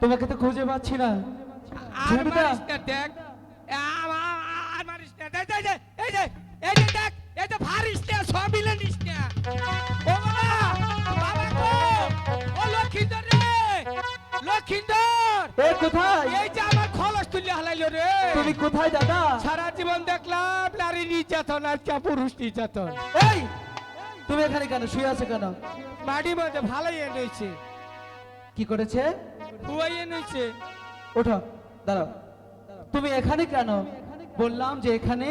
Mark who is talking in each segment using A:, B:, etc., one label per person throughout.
A: তোমাকে তো খুঁজে পাচ্ছি না।
B: আর
A: ঝাড়ুদা।
B: মারিস না, দেখ আ- আ- আর মারিস না, দেখ, এই যে এই যে দেখ এই যে ভারিস না সব মিলে নিস না ও বাবা বাবা গো ও লক্ষিন্দর রে লক্ষিন্দর।
A: এ কোথায়?
B: এই যে আমার খলস তুলে হালাইলো রে।
A: তুমি কোথায় দাদা?
B: সারা জীবন দেখলাম নারী নির্যাতন আর কে পুরুষ নির্যাতন।
A: এই তুমি এখানে কেন? শুয়ে আছো কেন?
B: মাটি মধ্যে ভালোই এনেছে।
A: কি করেছে? ওঠো দাঁড়াও। তুমি এখানে কেন? বললাম যে এখানে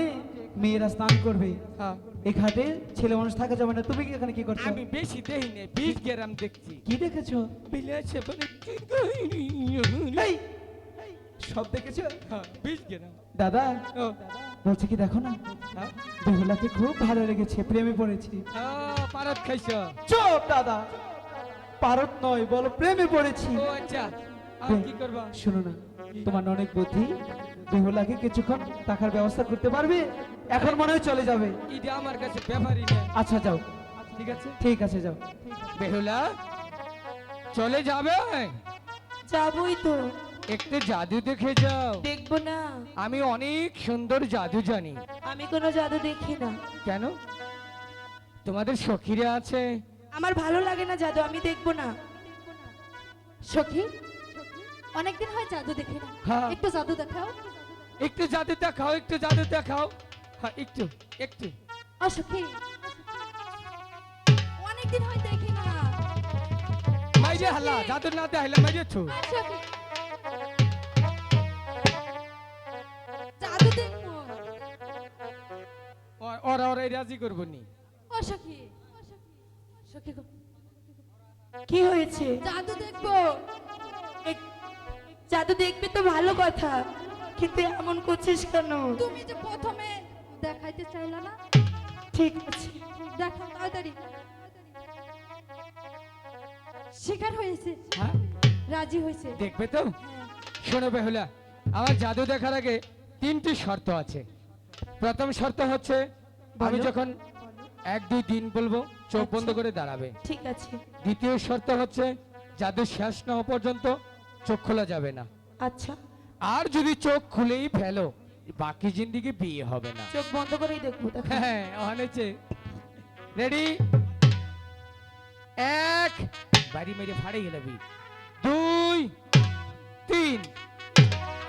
A: মেয়েরা স্নান করবে।
B: হ্যাঁ।
A: এই ঘাটে ছেলে মানুষ থাকা যাবে না। তুমি কি এখানে কি করছ?
B: আমি বেশি দেই না বিশ গ্রাম দেখছি।
A: কি দেখেছ?
B: বিলাসে
A: এই! সব দেখেছ?
B: হ্যাঁ, বিশ গ্রাম।
A: দাদা বলছে কি দেখো না?
B: হ্যাঁ।
A: বেহুলাকে খুব ভালো লেগেছে প্রেমে পড়েছি।
B: পারত খাইছ।
A: চুপ দাদা। পারত নয় বলো প্রেমে পড়েছি।
B: ও আচ্ছা আর কি করবা?
A: শুনো না তোমার অনেক বুদ্ধি বেহুলাকে কিছুক্ষণ টাকার ব্যবস্থা করতে পারবে এখন মনে হয় চলে যাবে।
B: এটা আমার কাছে ব্যাপারই না।
A: আচ্ছা যাও।
B: ঠিক আছে?
A: ঠিক আছে যাও।
B: বেহুলা চলে যাবে?
C: যাবই তো।
B: একটু জাদু দেখে যাও।
C: দেখব না।
B: আমি অনেক সুন্দর জাদু জানি।
C: আমি কোনো জাদু দেখি না।
B: কেন? তোমাদের সখীরা আছে।
C: আমার ভালো লাগে না জাদু আমি দেখব না।
D: সখী? অনেকদিন হয় জাদু দেখি না।
B: হ্যাঁ।
D: একটু জাদু দেখাও।
B: একটু জাদু দেখাও একটু জাদু দেখাও। হ্যাঁ একটু একটু।
D: ও সখী অনেকদিন হয় দেখি না।
B: মাইরে হাল্লা জাদু না দেখাইলে মাইরে ছু।
D: সখী। জাদু দেখব।
B: ওরা ওরা রাজি করব নি।
D: ও সখী।
C: কি হয়েছে?
D: জাদু দেখব।
C: জাদু দেখবে তো ভালো কথা। কিন্তু এমন করছিস কেন?
D: তুমি যে প্রথমে দেখাইতে চাইলা না?
C: ঠিক আছে।
D: দেখাও তাড়াতাড়ি। শিকার হয়েছে।
B: হ্যাঁ?
D: রাজি হয়েছে।
B: দেখবে তো?
D: হ্যাঁ।
B: শোনো বেহুলা আমার জাদু দেখার আগে তিনটি শর্ত আছে। প্রথম শর্ত হচ্ছে আমি যখন এক দুই দিন বলব চোখ
C: আচ্ছা।
B: বন্ধ করে দাঁড়াবে।
C: ঠিক আছে।
B: দ্বিতীয় শর্ত হচ্ছে জাদু শেষ না হওয়া পর্যন্ত চোখ খোলা যাবে না।
C: আচ্ছা।
B: আর যদি চোখ খুলেই ফেলো বাকি জিন্দিগি বিয়ে হবে না।
C: চোখ বন্ধ করেই দেখব দেখো
B: হ্যাঁ অনেছে রেডি এক। বাড়ি মেরে ফাড়ে গেলাবি দুই। তিন।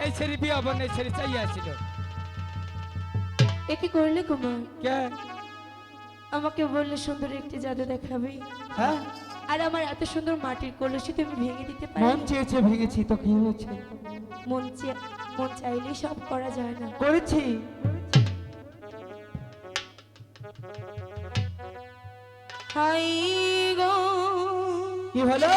B: এই ছেড়ে বিয়ে হব না এই ছেড়ে চাই আসছিল
C: একে করলে কুমার?
B: কে?
C: আমাকে বললে সুন্দর একটি জাদু দেখাবি।
A: হ্যাঁ?
C: আর আমার এত সুন্দর মাটির কলসি তুমি ভেঙে দিতে পারো।
A: মন চেয়েছে ভেঙেছি তো কি হয়েছে?
C: মন চেয়ে মন চাইলেই সব করা যায় না।
A: করেছি।
C: হাই গো!
A: কি হলো?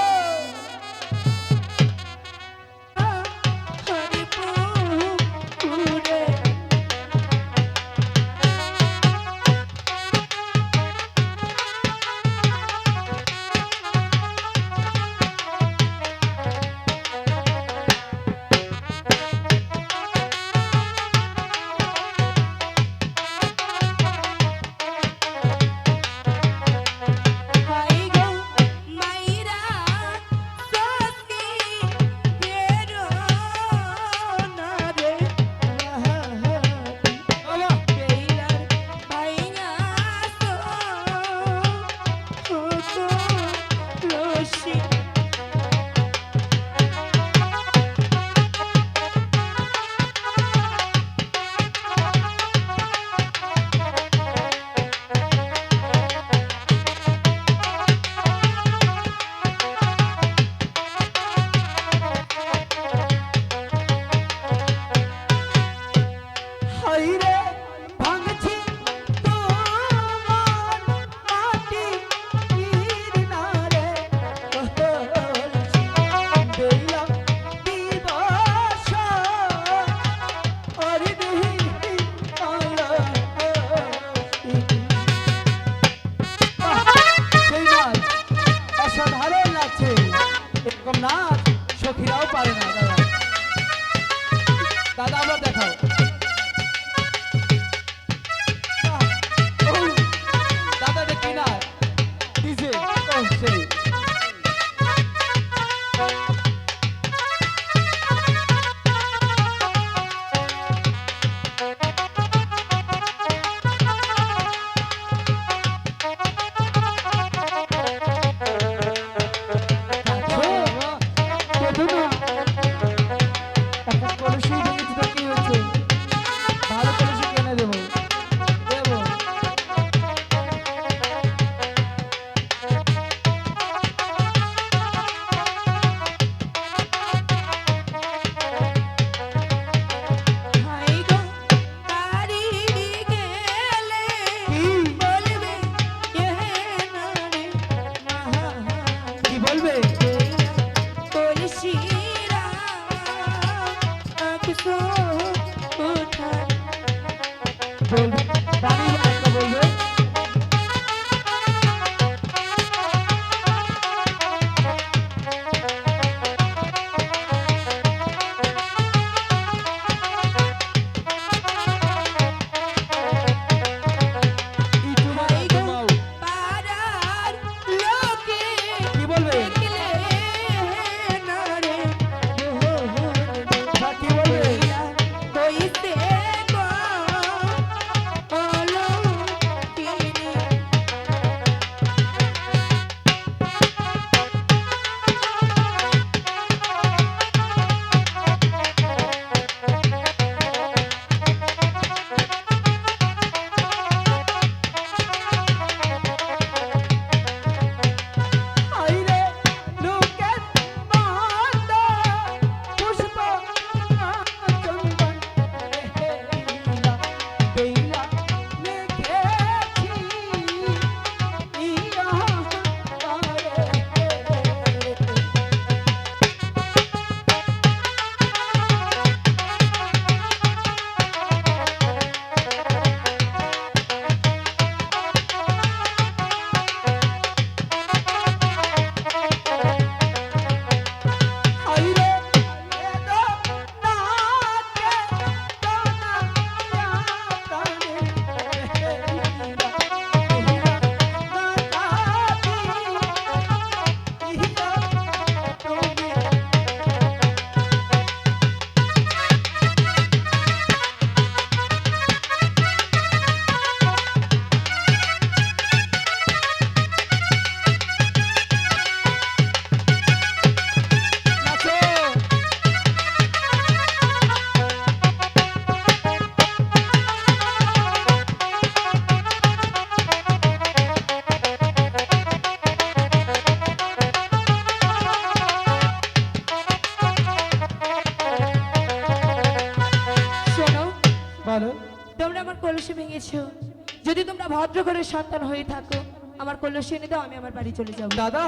A: তোমরা
C: সন্তান হয়ে থাকো। আমার কলসি এনে দাও আমি আমার বাড়ি চলে যাব।
A: দাদা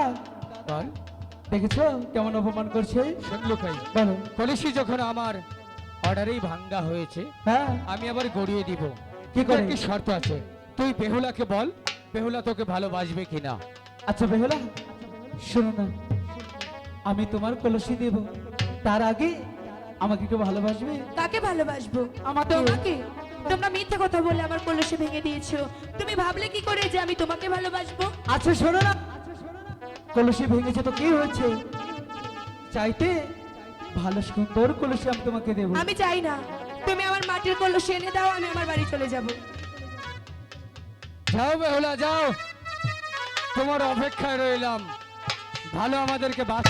B: বল
A: দেখেছ কেমন অপমান করছে?
B: শুনলো কাই
A: বলো।
B: কলসি যখন আমার অর্ডারেই ভাঙ্গা হয়েছে
A: হ্যাঁ।
B: আমি আবার গড়িয়ে দিব।
A: কি করে?
B: কি শর্ত আছে? তুই বেহুলাকে বল বেহুলা তোকে ভালোবাসবে কিনা।
A: আচ্ছা বেহুলা শোনো না। আমি তোমার কলসি দেব। তার আগে আমাকে একটু ভালোবাসবে?
C: কাকে ভালোবাসবো?
A: আমাকে।
C: তোমাকে? তোমরা মিথ্যে কথা বলে আমার কলসি ভেঙে দিয়েছ। তুমি ভাবলে কি করে যে আমি তোমাকে ভালোবাসবো?
A: আচ্ছা শোনো না। কলসি ভেঙেছে তো কি হয়েছে? চাইতে ভালো সুন্দর কলসি আমি তোমাকে দেব।
C: আমি চাই না। তুমি আমার মাটির কলসি এনে দাও আমি আমার বাড়ি চলে যাব।
B: যাও বেহুলা যাও। তোমার অপেক্ষায় রইলাম। ভালো আমাদেরকে বাঁচ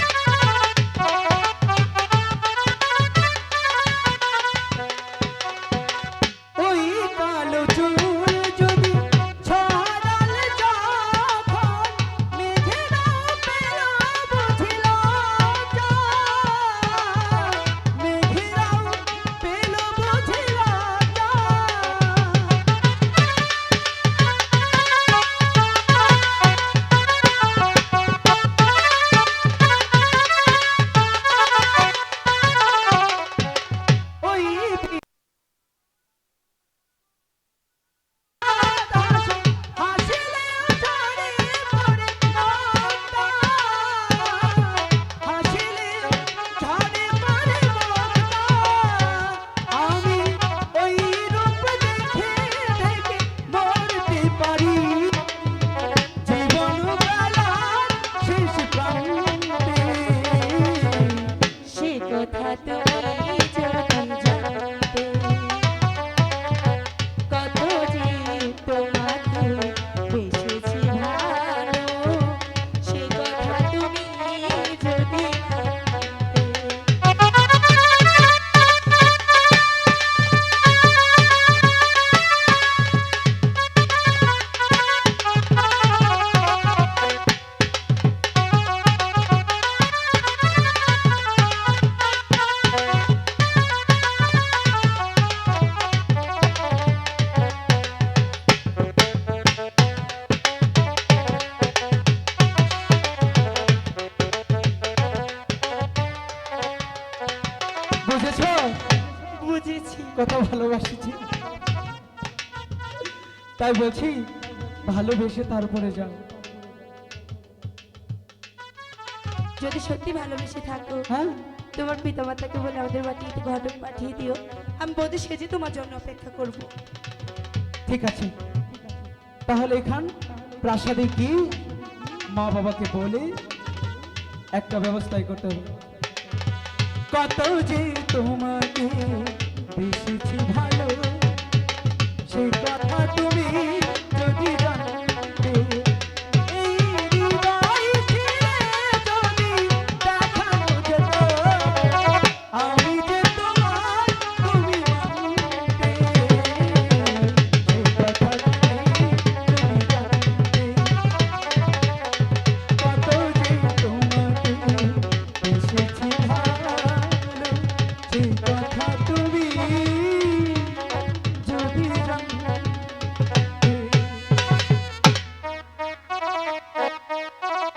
A: কথা ভালোবাসেছি। তাই বলছি ভালোবেসে তারপরে যাও।
C: যদি সত্যি ভালোবেসে থাকো
A: হ্যাঁ?
C: তোমার পিতা মাতাকে বলে আমাদের বাড়িতে ঘটক পাঠিয়ে দিও। আমি বোধ সেজে তোমার জন্য অপেক্ষা করব।
A: ঠিক আছে। তাহলে এখান প্রাসাদে কি মা বাবাকে বলে একটা ব্যবস্থাই করতে হবে। কত যে তোমাকে বেশি ভালো সে কথা তুমি